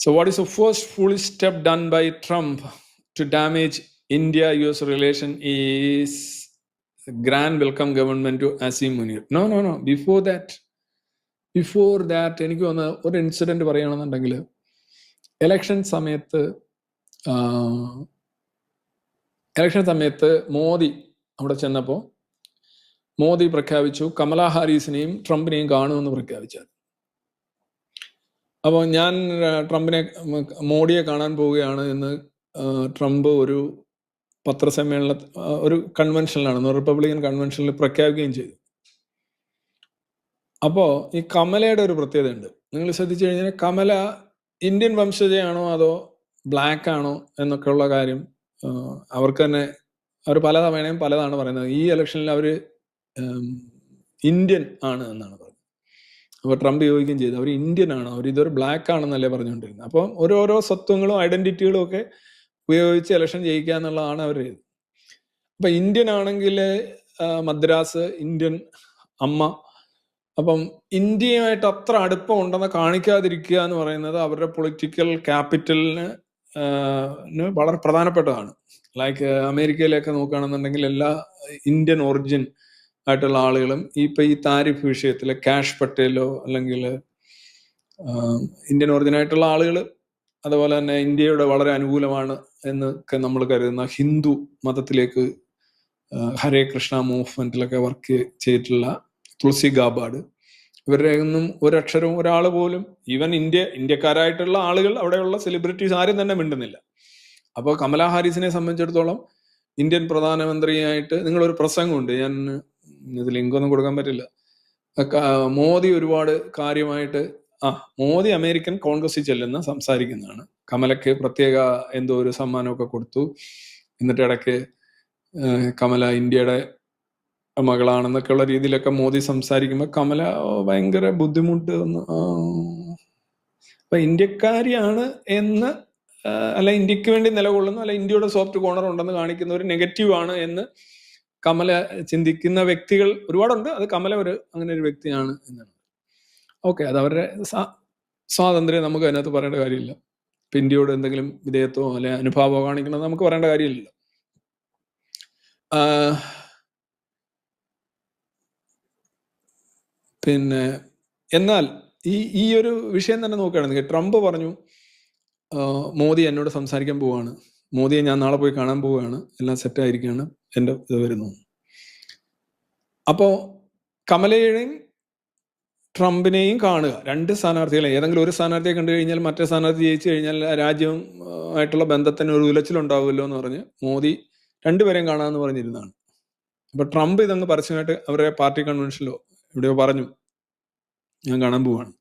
So, what is the first foolish step done by Trump to damage India US relation is grand welcome government to Asim Munir. No, no, no. Before that, before that എനിക്ക് വന്ന ഒരു incident പറയുകയാണെന്നുണ്ടെങ്കിൽ election സമയത്ത് election സമയത്ത് മോദി അവിടെ ചെന്നപ്പോൾ മോദി പ്രഖ്യാപിച്ചു കമലാ ഹാരിസിനെയും ട്രംപിനെയും കാണുമെന്ന് പ്രഖ്യാപിച്ചത് അപ്പോൾ ഞാൻ ട്രംപിനെ മോഡിയെ കാണാൻ പോവുകയാണ് എന്ന് ട്രംപ് ഒരു പത്രസമ്മേളന ഒരു കൺവെൻഷനിലാണ് റിപ്പബ്ലിക്കൻ കൺവെൻഷനിൽ പ്രഖ്യാപിക്കുകയും ചെയ്തു. അപ്പോൾ ഈ കമലയുടെ ഒരു പ്രത്യേകത ഉണ്ട് നിങ്ങൾ ശ്രദ്ധിച്ചു കഴിഞ്ഞാൽ കമല ഇന്ത്യൻ വംശജയാണോ അതോ ബ്ലാക്ക് ആണോ എന്നൊക്കെയുള്ള കാര്യം അവർക്ക് തന്നെ അവർ പല തവണയും പലതാണ് പറയുന്നത്. ഈ ഇലക്ഷനിൽ അവർ ഇന്ത്യൻ ആണ് എന്നാണ് പറയുന്നത്. അപ്പോൾ ട്രംപ് ചോദിക്കുകയും ചെയ്തു. അവർ ഇന്ത്യൻ ആണോ അവർ ഇതൊരു ബ്ലാക്ക് ആണെന്നല്ലേ പറഞ്ഞുകൊണ്ടിരുന്നത്. അപ്പോൾ ഓരോരോ സ്വത്വങ്ങളും ഐഡന്റിറ്റികളും ഒക്കെ ഉപയോഗിച്ച് ഇലക്ഷൻ ജയിക്കുക എന്നുള്ളതാണ് അവർ അപ്പൊ ഇന്ത്യൻ ആണെങ്കിൽ മദ്രാസ് ഇന്ത്യൻ അമ്മ അപ്പം ഇന്ത്യയുമായിട്ട് അത്ര അടുപ്പം ഉണ്ടെന്ന് കാണിക്കാതിരിക്കുക എന്ന് പറയുന്നത് അവരുടെ പൊളിറ്റിക്കൽ ക്യാപിറ്റലിന് വളരെ പ്രധാനപ്പെട്ടതാണ്. ലൈക്ക് അമേരിക്കയിലൊക്കെ നോക്കുകയാണെന്നുണ്ടെങ്കിൽ എല്ലാ ഇന്ത്യൻ ഒറിജിൻ ആയിട്ടുള്ള ആളുകളും ഇപ്പൊ ഈ താരിഫ് വിഷയത്തിൽ കാഷ് പട്ടേലോ അല്ലെങ്കിൽ ഇന്ത്യൻ ഒറിജിൻ ആയിട്ടുള്ള ആളുകൾ അതുപോലെ തന്നെ ഇന്ത്യയുടെ വളരെ അനുകൂലമാണ് എന്ന് നമ്മൾ കരുതുന്ന ഹിന്ദു മതത്തിലേക്ക് ഹരേ കൃഷ്ണ മൂവ്മെന്റിലൊക്കെ വർക്ക് ചെയ്തിട്ടുള്ള തുളസി ഗാബാഡ് ഇവരുടെ ഒന്നും ഒരക്ഷരവും ഒരാൾ പോലും ഈവൻ ഇന്ത്യ ഇന്ത്യക്കാരായിട്ടുള്ള ആളുകൾ അവിടെയുള്ള സെലിബ്രിറ്റീസ് ആരും തന്നെ മിണ്ടുന്നില്ല. അപ്പോൾ കമലാ ഹാരിസിനെ സംബന്ധിച്ചിടത്തോളം ഇന്ത്യൻ പ്രധാനമന്ത്രിയായിട്ട് നിങ്ങളൊരു പ്രസംഗമുണ്ട്. ഞാൻ ഇത് ലിങ്കൊന്നും കൊടുക്കാൻ പറ്റില്ല മോദി ഒരുപാട് കാര്യമായിട്ട് ആ മോദി അമേരിക്കൻ കോൺഗ്രസിൽ ചെല്ലുന്ന സംസാരിക്കുന്നതാണ് കമലക്ക് പ്രത്യേക എന്തോ ഒരു സമ്മാനമൊക്കെ കൊടുത്തു എന്നിട്ട് ഇടയ്ക്ക് കമല ഇന്ത്യയുടെ മകളാണെന്നൊക്കെയുള്ള രീതിയിലൊക്കെ മോദി സംസാരിക്കുമ്പോൾ കമല ഭയങ്കര ബുദ്ധിമുട്ട്. അപ്പൊ ഇന്ത്യക്കാരിയാണ് എന്ന് അല്ല ഇന്ത്യയ്ക്ക് വേണ്ടി നിലകൊള്ളുന്നു അല്ല ഇന്ത്യയുടെ സോഫ്റ്റ് കോർണർ ഉണ്ടെന്ന് കാണിക്കുന്ന ഒരു നെഗറ്റീവ് ആണ് എന്ന് കമല ചിന്തിക്കുന്ന വ്യക്തികൾ ഒരുപാടുണ്ട്. അത് കമല ഒരു അങ്ങനെ ഒരു വ്യക്തിയാണ് എന്നാണ്. ഓക്കെ അത് അവരുടെ സ്വാതന്ത്ര്യം നമുക്ക് അതിനകത്ത് പറയേണ്ട കാര്യമില്ല. ഇന്ത്യയോട് എന്തെങ്കിലും വിധേയത്വമോ അല്ലെ അനുഭാവമോ കാണിക്കണമെന്ന് നമുക്ക് പറയേണ്ട കാര്യമില്ലല്ലോ. ആ, പിന്നെ എന്നാൽ ഈ ഈ ഒരു വിഷയം തന്നെ നോക്കുകയാണെങ്കിൽ ട്രംപ് പറഞ്ഞു മോദി എന്നോട് സംസാരിക്കാൻ പോവാണ്. മോദിയെ ഞാൻ നാളെ പോയി കാണാൻ പോവുകയാണ്. എല്ലാം സെറ്റ് ആയിരിക്കുകയാണ്. എന്റെ ഇത് വരുന്നു. അപ്പോൾ കമലയുടെയും ട്രംപിനെയും കാണുക. രണ്ട് സ്ഥാനാർത്ഥികളെ. ഏതെങ്കിലും ഒരു സ്ഥാനാർത്ഥിയെ കണ്ടു കഴിഞ്ഞാൽ മറ്റേ സ്ഥാനാർത്ഥി ജയിച്ചു കഴിഞ്ഞാൽ രാജ്യം ആയിട്ടുള്ള ബന്ധത്തിന് ഒരു ഉലച്ചിലുണ്ടാവുമല്ലോ എന്ന് പറഞ്ഞ് മോദി രണ്ടുപേരെയും കാണാമെന്ന് പറഞ്ഞിരുന്നതാണ്. അപ്പോൾ ട്രംപ് ഇതങ്ങ് പരസ്യമായിട്ട് അവരുടെ പാർട്ടി കൺവെൻഷനിലോ എവിടെയോ പറഞ്ഞു. ഞാൻ കാണാൻ പോവാണ്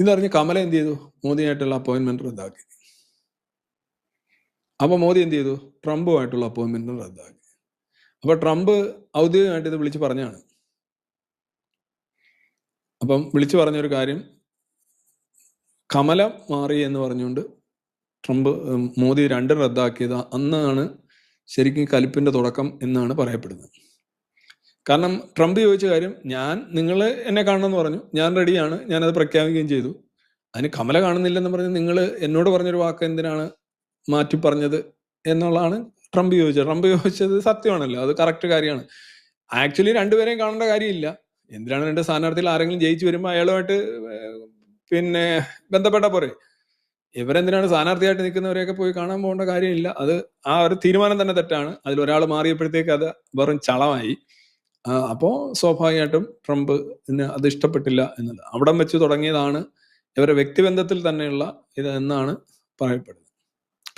ഇതറിഞ്ഞ് കമല എന്ത് ചെയ്തു? മോദിയായിട്ടുള്ള അപ്പോയിൻമെന്റ് റദ്ദാക്കി. അപ്പൊ മോദി എന്ത് ചെയ്തു? ട്രംപുമായിട്ടുള്ള അപ്പോയിന്റ്മെന്റ് റദ്ദാക്കി. അപ്പോൾ ട്രംപ് ഔദ്യോഗികമായിട്ട് ഇത് വിളിച്ച് പറഞ്ഞാണ്. അപ്പം വിളിച്ചു പറഞ്ഞൊരു കാര്യം. കമല മാറി എന്ന് പറഞ്ഞുകൊണ്ട് ട്രംപ് മോദി രണ്ട് റദ്ദാക്കിയത് അന്നാണ് ശരിക്കും കലിപ്പിന്റെ തുടക്കം എന്നാണ് പറയപ്പെടുന്നത്. കാരണം ട്രംപ് ചോദിച്ച കാര്യം ഞാൻ നിങ്ങൾ എന്നെ കാണണമെന്ന് പറഞ്ഞു. ഞാൻ റെഡിയാണ്. ഞാനത് പ്രഖ്യാപിക്കുകയും ചെയ്തു. അതിന് കമല കാണുന്നില്ലെന്ന് പറഞ്ഞ് നിങ്ങൾ എന്നോട് പറഞ്ഞൊരു വാക്ക് എന്തിനാണ്? മാറ്റി പറഞ്ഞത് എന്നുള്ളതാണ് ട്രംപ് ചോദിച്ചത്. ട്രംപ് ചോദിച്ചത് സത്യമാണല്ലോ. അത് കറക്റ്റ് കാര്യമാണ്. ആക്ച്വലി രണ്ടുപേരെയും കാണേണ്ട കാര്യമില്ല. എന്തിനാണ് രണ്ട് സ്ഥാനാർത്ഥികൾ ആരെങ്കിലും ജയിച്ചു വരുമ്പോൾ അയാളുമായിട്ട് പിന്നെ ബന്ധപ്പെട്ട പോരെ? ഇവരെന്തിനാണ് സ്ഥാനാർത്ഥിയായിട്ട് നിൽക്കുന്നവരെയൊക്കെ പോയി കാണാൻ പോകേണ്ട കാര്യമില്ല. അത് ആ ഒരു തീരുമാനം തന്നെ തെറ്റാണ്. അതിൽ ഒരാൾ മാറിയപ്പോഴത്തേക്ക് അത് വെറും ചളമായി. അപ്പോൾ അപ്പോ സ്വാഭാവികമായിട്ടും ട്രംപ് അത് ഇഷ്ടപ്പെട്ടില്ല എന്നത്. അവിടം വെച്ച് തുടങ്ങിയതാണ് ഇവരുടെ വ്യക്തിബന്ധത്തിൽ തന്നെയുള്ള ഇത് എന്നാണ് പറയപ്പെടുന്നത്.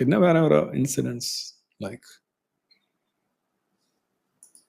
പിന്നെ വേറെ ഓരോ ഇൻസിഡൻസ് ലൈക്ക്